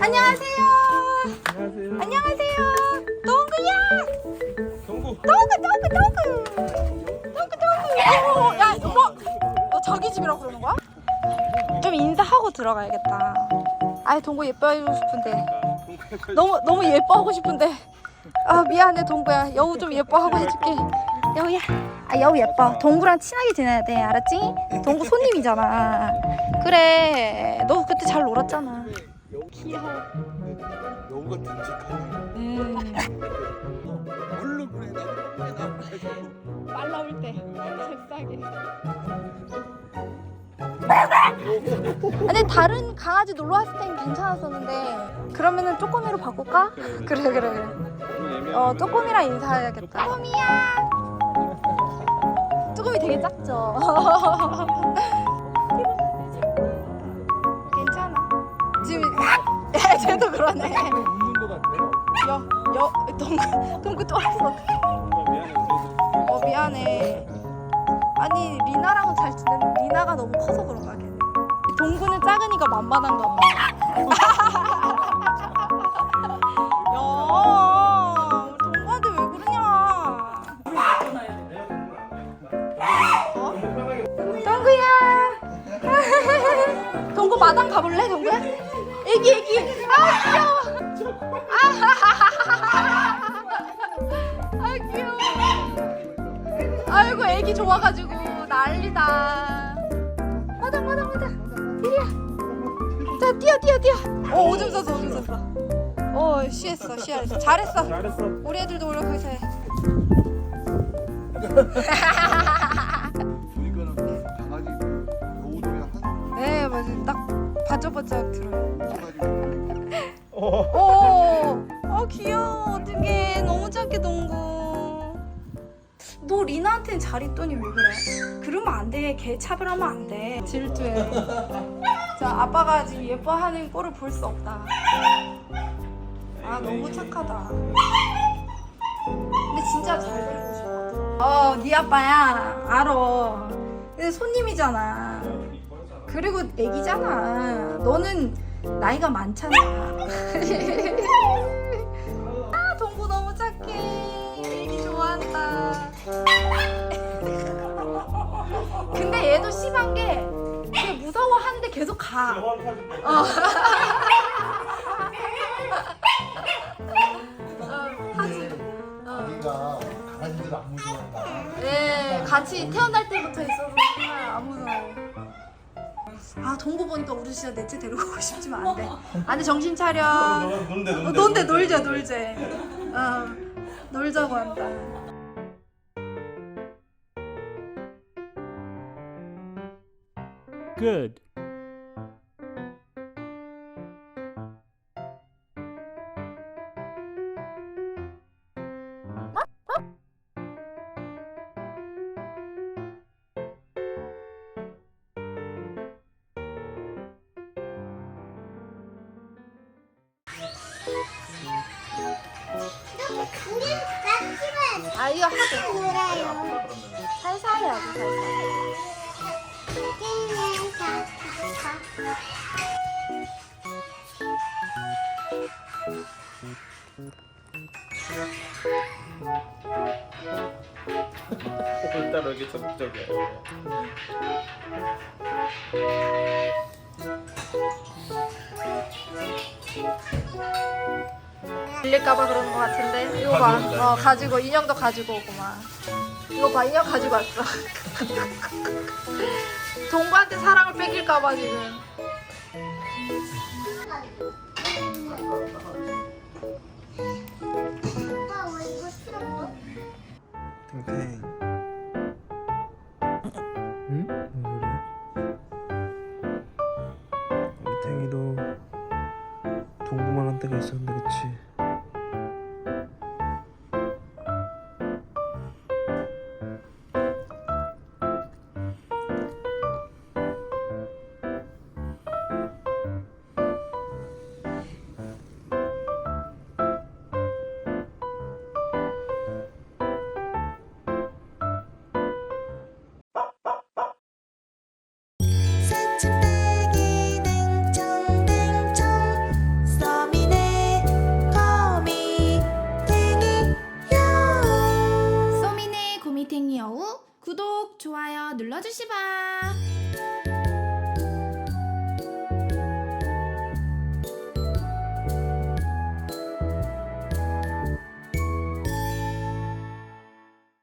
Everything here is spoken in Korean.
안녕하세요. 안녕하세요. 안녕하세요. 동구야. 경구. 동구 동구 동구. 동구 동구. 어, 야 여보. 너 자기 집이라고 그러는 거야? 좀 인사하고 들어가야겠다. 아이 동구 예뻐하고 싶은데. 너무 너무 예뻐하고 싶은데. 아 미안해 동구야. 여우 좀 예뻐하고 해줄게. 여우야. 아 여우 예뻐. 동구랑 친하게 지내야 돼. 알았지? 동구 손님이잖아. 그래. 너 그때 잘 놀았잖아. 귀여워. 여우가 듬직하네. 음. 얼른 그래 나 그래 나. 말 나올 때 잽싸게. 근데 다른 강아지 놀러 왔을 땐 괜찮았었는데 그러면은 쪼꼬미로 바꿀까? 그래 그래 그래. 어 쪼꼬미랑 인사해야겠다. 쪼꼬미야. 쪼꼬미 되게 작죠. 그러네. 웃는 거 같아요. 여, 여, 동구, 동구 또 왔어. 미안해. 어 미안해. 아니 리나랑은 잘 지내는데 리나가 너무 커서 그런가 걔는. 동구는 작으니까 만만한가 봐. 어? 마당 가볼래, 동구야? 애기, 애기. 아 좋아가지고 난리다. 마당 마당 마당. 이리야. 자 뛰어 뛰어 뛰어. 어 오줌 쌌어 오줌 쌌어. 어 쉬했어 쉬했어 잘했어. 잘했어. 우리 애들도 거기서 해. 이거는 강아지 여우 중에 한네 맞아 딱 바짝바짝 들어요. 가지. 오, 어 귀여워 어떡해 너무 작게 동구. 너 리나한테는 잘 있더니 왜 그래? 그러면 안 돼. 걔 차별하면 안 돼. 질투해. 자, 아빠가 지금 예뻐하는 꼴을 볼 수 없다. 아, 너무 착하다. 근데 진짜 잘 데리고 싶어. 어, 네 아빠야. 알어. 근데 손님이잖아. 그리고 애기잖아. 너는 나이가 많잖아. 계속 가. 어. 어, 하지. 어. 강아지들 안. 네, 같이 태어날 때부터 있어서 정말 안 무서워. 아, 동구 보니까 우리 진짜 넷째 데리고 오고 싶지만 안 돼. 안 돼, 정신 차려. 논대 어, 논대 놀자, 놀자. 어, 놀자고 한다. Good. 아, 이거 하고. 살살 해야지, 살살. 오늘따라 이렇게 적극적이야. 빌릴까봐 그러는 것 같은데. 이거 봐. 어, 가지고, 인형도 가지고 오구만. 이거 봐, 인형 가지고 왔어. 동구한테 사랑을 뺏길까봐 지금. 탱탱 응? 뭔 소리야? 우리 탱이도 동구만 한 때가 있었는데 그치? 아요 눌러주시바.